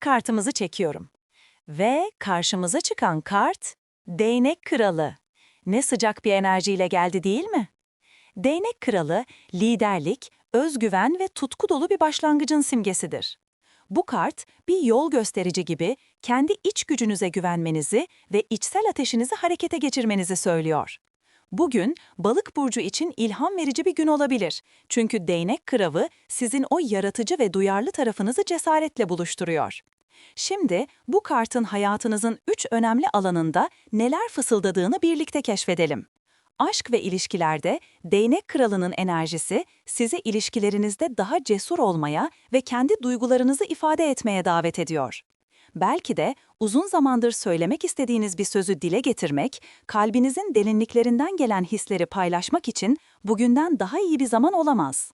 Kartımızı çekiyorum. Ve karşımıza çıkan kart Değnek Kralı. Ne sıcak bir enerjiyle geldi değil mi? Değnek Kralı liderlik, özgüven ve tutku dolu bir başlangıcın simgesidir. Bu kart bir yol gösterici gibi kendi iç gücünüze güvenmenizi ve içsel ateşinizi harekete geçirmenizi söylüyor. Bugün balık burcu için ilham verici bir gün olabilir. Çünkü değnek kravı sizin o yaratıcı ve duyarlı tarafınızı cesaretle buluşturuyor. Şimdi bu kartın hayatınızın üç önemli alanında neler fısıldadığını birlikte keşfedelim. Aşk ve ilişkilerde değnek kralının enerjisi sizi ilişkilerinizde daha cesur olmaya ve kendi duygularınızı ifade etmeye davet ediyor. Belki de uzun zamandır söylemek istediğiniz bir sözü dile getirmek, kalbinizin derinliklerinden gelen hisleri paylaşmak için bugünden daha iyi bir zaman olamaz.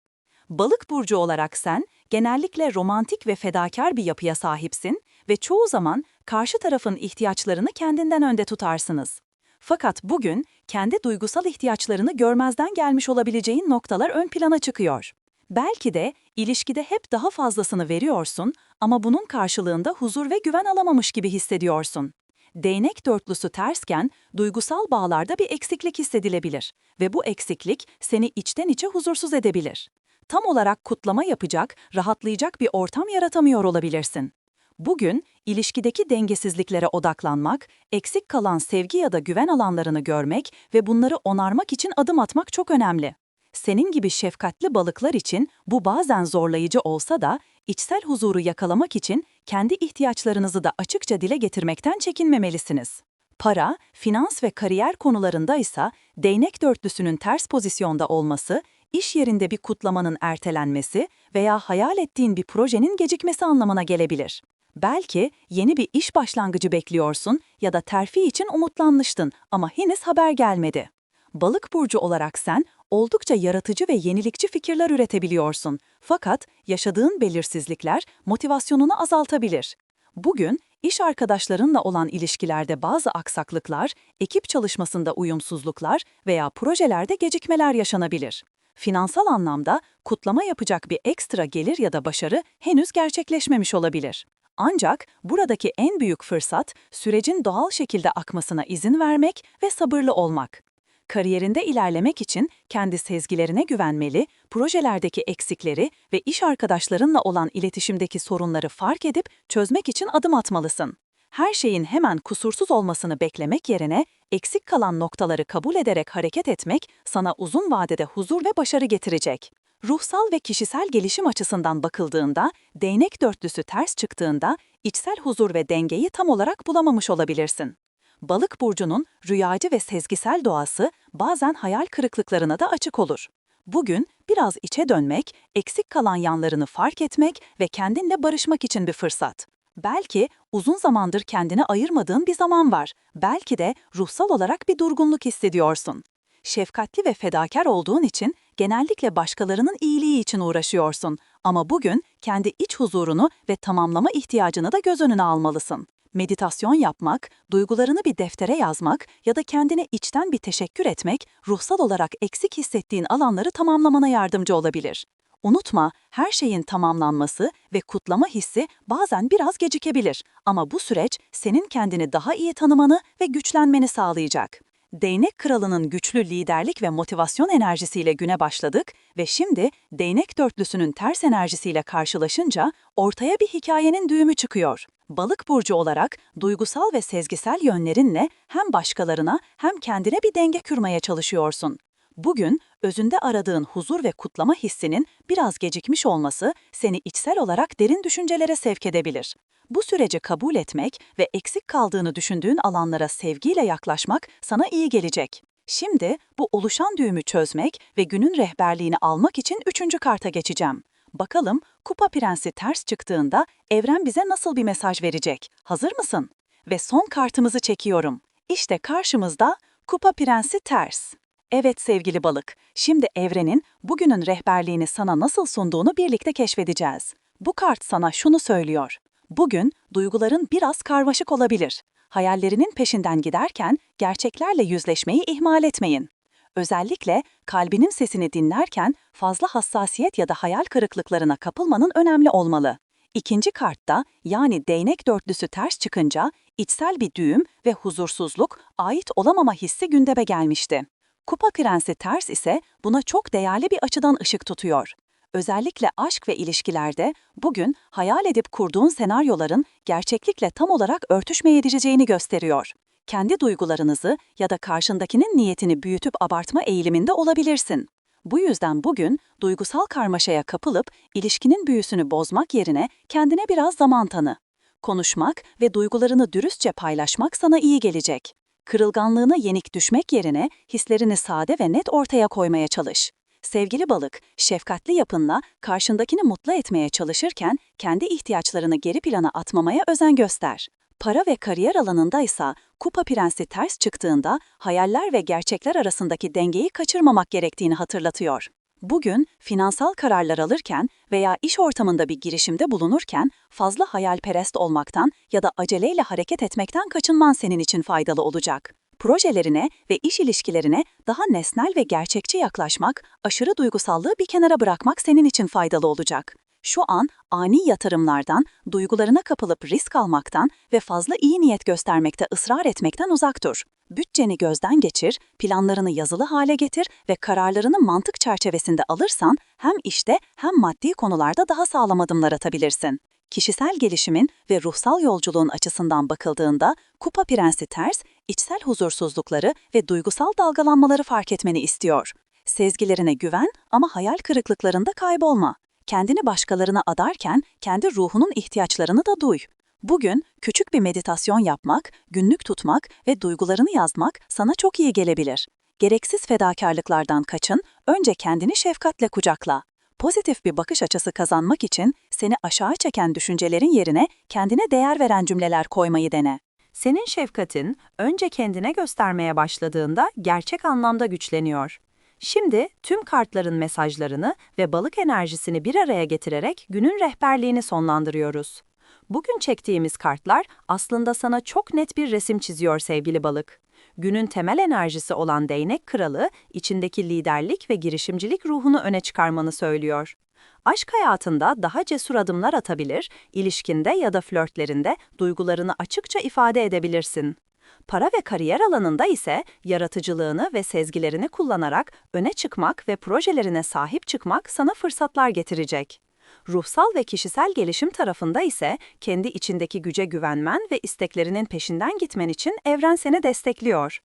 Balık burcu olarak sen genellikle romantik ve fedakar bir yapıya sahipsin ve çoğu zaman karşı tarafın ihtiyaçlarını kendinden önde tutarsınız. Fakat bugün kendi duygusal ihtiyaçlarını görmezden gelmiş olabileceğin noktalar ön plana çıkıyor. Belki de ilişkide hep daha fazlasını veriyorsun ama bunun karşılığında huzur ve güven alamamış gibi hissediyorsun. Değnek dörtlüsü tersken duygusal bağlarda bir eksiklik hissedilebilir ve bu eksiklik seni içten içe huzursuz edebilir. Tam olarak kutlama yapacak, rahatlayacak bir ortam yaratamıyor olabilirsin. Bugün ilişkideki dengesizliklere odaklanmak, eksik kalan sevgi ya da güven alanlarını görmek ve bunları onarmak için adım atmak çok önemli. Senin gibi şefkatli balıklar için bu bazen zorlayıcı olsa da içsel huzuru yakalamak için kendi ihtiyaçlarınızı da açıkça dile getirmekten çekinmemelisiniz. Para, finans ve kariyer konularında ise değnek dörtlüsünün ters pozisyonda olması, iş yerinde bir kutlamanın ertelenmesi veya hayal ettiğin bir projenin gecikmesi anlamına gelebilir. Belki yeni bir iş başlangıcı bekliyorsun ya da terfi için umutlanmıştın ama henüz haber gelmedi. Balık burcu olarak sen oldukça yaratıcı ve yenilikçi fikirler üretebiliyorsun. Fakat yaşadığın belirsizlikler motivasyonunu azaltabilir. Bugün iş arkadaşlarınla olan ilişkilerde bazı aksaklıklar, ekip çalışmasında uyumsuzluklar veya projelerde gecikmeler yaşanabilir. Finansal anlamda kutlama yapacak bir ekstra gelir ya da başarı henüz gerçekleşmemiş olabilir. Ancak buradaki en büyük fırsat sürecin doğal şekilde akmasına izin vermek ve sabırlı olmak. Kariyerinde ilerlemek için kendi sezgilerine güvenmeli, projelerdeki eksikleri ve iş arkadaşlarınla olan iletişimdeki sorunları fark edip çözmek için adım atmalısın. Her şeyin hemen kusursuz olmasını beklemek yerine eksik kalan noktaları kabul ederek hareket etmek sana uzun vadede huzur ve başarı getirecek. Ruhsal ve kişisel gelişim açısından bakıldığında, değnek dörtlüsü ters çıktığında içsel huzur ve dengeyi tam olarak bulamamış olabilirsin. Balık burcunun rüyacı ve sezgisel doğası bazen hayal kırıklıklarına da açık olur. Bugün biraz içe dönmek, eksik kalan yanlarını fark etmek ve kendinle barışmak için bir fırsat. Belki uzun zamandır kendine ayırmadığın bir zaman var. Belki de ruhsal olarak bir durgunluk hissediyorsun. Şefkatli ve fedakar olduğun için genellikle başkalarının iyiliği için uğraşıyorsun ama bugün kendi iç huzurunu ve tamamlama ihtiyacını da göz önüne almalısın. Meditasyon yapmak, duygularını bir deftere yazmak ya da kendine içten bir teşekkür etmek, ruhsal olarak eksik hissettiğin alanları tamamlamana yardımcı olabilir. Unutma, her şeyin tamamlanması ve kutlama hissi bazen biraz gecikebilir ama bu süreç senin kendini daha iyi tanımanı ve güçlenmeni sağlayacak. Değnek Kralı'nın güçlü liderlik ve motivasyon enerjisiyle güne başladık ve şimdi Değnek Dörtlüsü'nün ters enerjisiyle karşılaşınca ortaya bir hikayenin düğümü çıkıyor. Balık burcu olarak duygusal ve sezgisel yönlerinle hem başkalarına hem kendine bir denge kurmaya çalışıyorsun. Bugün özünde aradığın huzur ve kutlama hissinin biraz gecikmiş olması seni içsel olarak derin düşüncelere sevk edebilir. Bu süreci kabul etmek ve eksik kaldığını düşündüğün alanlara sevgiyle yaklaşmak sana iyi gelecek. Şimdi bu oluşan düğümü çözmek ve günün rehberliğini almak için üçüncü karta geçeceğim. Bakalım Kupa Prensi ters çıktığında evren bize nasıl bir mesaj verecek? Hazır mısın? Ve son kartımızı çekiyorum. İşte karşımızda Kupa Prensi ters. Evet sevgili balık, şimdi evrenin bugünün rehberliğini sana nasıl sunduğunu birlikte keşfedeceğiz. Bu kart sana şunu söylüyor. Bugün duyguların biraz karmaşık olabilir. Hayallerinin peşinden giderken gerçeklerle yüzleşmeyi ihmal etmeyin. Özellikle kalbinin sesini dinlerken fazla hassasiyet ya da hayal kırıklıklarına kapılmanın önemli olmalı. İkinci kartta yani değnek dörtlüsü ters çıkınca içsel bir düğüm ve huzursuzluk, ait olamama hissi gündeme gelmişti. Kupa prensi ters ise buna çok değerli bir açıdan ışık tutuyor. Özellikle aşk ve ilişkilerde bugün hayal edip kurduğun senaryoların gerçeklikle tam olarak örtüşmeyeceğini gösteriyor. Kendi duygularınızı ya da karşındakinin niyetini büyütüp abartma eğiliminde olabilirsin. Bu yüzden bugün duygusal karmaşaya kapılıp ilişkinin büyüsünü bozmak yerine kendine biraz zaman tanı. Konuşmak ve duygularını dürüstçe paylaşmak sana iyi gelecek. Kırılganlığına yenik düşmek yerine hislerini sade ve net ortaya koymaya çalış. Sevgili balık, şefkatli yapınla karşındakini mutlu etmeye çalışırken kendi ihtiyaçlarını geri plana atmamaya özen göster. Para ve kariyer alanında ise kupa prensi ters çıktığında hayaller ve gerçekler arasındaki dengeyi kaçırmamak gerektiğini hatırlatıyor. Bugün finansal kararlar alırken veya iş ortamında bir girişimde bulunurken fazla hayalperest olmaktan ya da aceleyle hareket etmekten kaçınman senin için faydalı olacak. Projelerine ve iş ilişkilerine daha nesnel ve gerçekçi yaklaşmak, aşırı duygusallığı bir kenara bırakmak senin için faydalı olacak. Şu an ani yatırımlardan, duygularına kapılıp risk almaktan ve fazla iyi niyet göstermekte ısrar etmekten uzak dur. Bütçeni gözden geçir, planlarını yazılı hale getir ve kararlarını mantık çerçevesinde alırsan hem işte hem maddi konularda daha sağlam adımlar atabilirsin. Kişisel gelişimin ve ruhsal yolculuğun açısından bakıldığında Kupa Prensi ters, içsel huzursuzlukları ve duygusal dalgalanmaları fark etmeni istiyor. Sezgilerine güven ama hayal kırıklıklarında kaybolma. Kendini başkalarına adarken kendi ruhunun ihtiyaçlarını da duy. Bugün küçük bir meditasyon yapmak, günlük tutmak ve duygularını yazmak sana çok iyi gelebilir. Gereksiz fedakarlıklardan kaçın, önce kendini şefkatle kucakla. Pozitif bir bakış açısı kazanmak için seni aşağı çeken düşüncelerin yerine kendine değer veren cümleler koymayı dene. Senin şefkatin önce kendine göstermeye başladığında gerçek anlamda güçleniyor. Şimdi tüm kartların mesajlarını ve balık enerjisini bir araya getirerek günün rehberliğini sonlandırıyoruz. Bugün çektiğimiz kartlar aslında sana çok net bir resim çiziyor sevgili balık. Günün temel enerjisi olan değnek kralı, içindeki liderlik ve girişimcilik ruhunu öne çıkarmanı söylüyor. Aşk hayatında daha cesur adımlar atabilir, ilişkinde ya da flörtlerinde duygularını açıkça ifade edebilirsin. Para ve kariyer alanında ise yaratıcılığını ve sezgilerini kullanarak öne çıkmak ve projelerine sahip çıkmak sana fırsatlar getirecek. Ruhsal ve kişisel gelişim tarafında ise kendi içindeki güce güvenmen ve isteklerinin peşinden gitmen için evren seni destekliyor.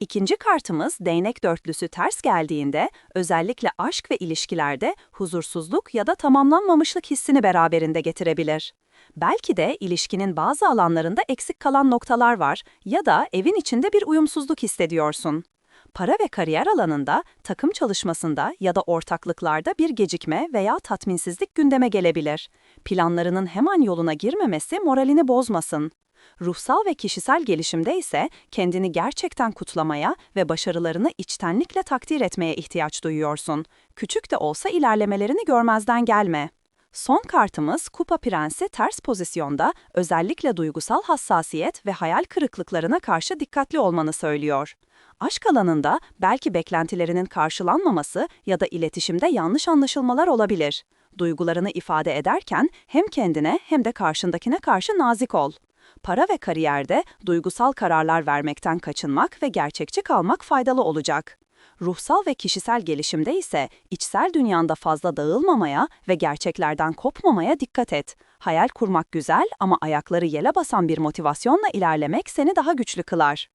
İkinci kartımız değnek dörtlüsü ters geldiğinde özellikle aşk ve ilişkilerde huzursuzluk ya da tamamlanmamışlık hissini beraberinde getirebilir. Belki de ilişkinin bazı alanlarında eksik kalan noktalar var ya da evin içinde bir uyumsuzluk hissediyorsun. Para ve kariyer alanında, takım çalışmasında ya da ortaklıklarda bir gecikme veya tatminsizlik gündeme gelebilir. Planlarının hemen yoluna girmemesi moralini bozmasın. Ruhsal ve kişisel gelişimde ise kendini gerçekten kutlamaya ve başarılarını içtenlikle takdir etmeye ihtiyaç duyuyorsun. Küçük de olsa ilerlemelerini görmezden gelme. Son kartımız Kupa Prensi ters pozisyonda özellikle duygusal hassasiyet ve hayal kırıklıklarına karşı dikkatli olmanı söylüyor. Aşk alanında belki beklentilerinin karşılanmaması ya da iletişimde yanlış anlaşılmalar olabilir. Duygularını ifade ederken hem kendine hem de karşındakine karşı nazik ol. Para ve kariyerde duygusal kararlar vermekten kaçınmak ve gerçekçi kalmak faydalı olacak. Ruhsal ve kişisel gelişimde ise içsel dünyanda fazla dağılmamaya ve gerçeklerden kopmamaya dikkat et. Hayal kurmak güzel ama ayakları yele basan bir motivasyonla ilerlemek seni daha güçlü kılar.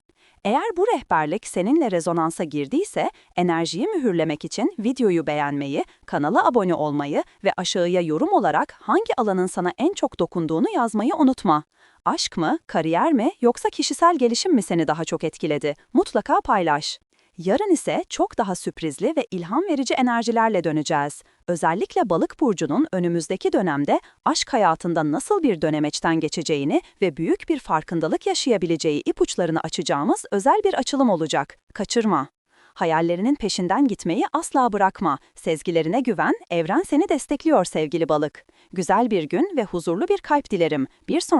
Eğer bu rehberlik seninle rezonansa girdiyse, enerjiyi mühürlemek için videoyu beğenmeyi, kanala abone olmayı ve aşağıya yorum olarak hangi alanın sana en çok dokunduğunu yazmayı unutma. Aşk mı, kariyer mi yoksa kişisel gelişim mi seni daha çok etkiledi? Mutlaka paylaş. Yarın ise çok daha sürprizli ve ilham verici enerjilerle döneceğiz. Özellikle balık burcunun önümüzdeki dönemde aşk hayatında nasıl bir dönemeçten geçeceğini ve büyük bir farkındalık yaşayabileceği ipuçlarını açacağımız özel bir açılım olacak. Kaçırma. Hayallerinin peşinden gitmeyi asla bırakma. Sezgilerine güven, evren seni destekliyor sevgili balık. Güzel bir gün ve huzurlu bir kalp dilerim. Bir sonraki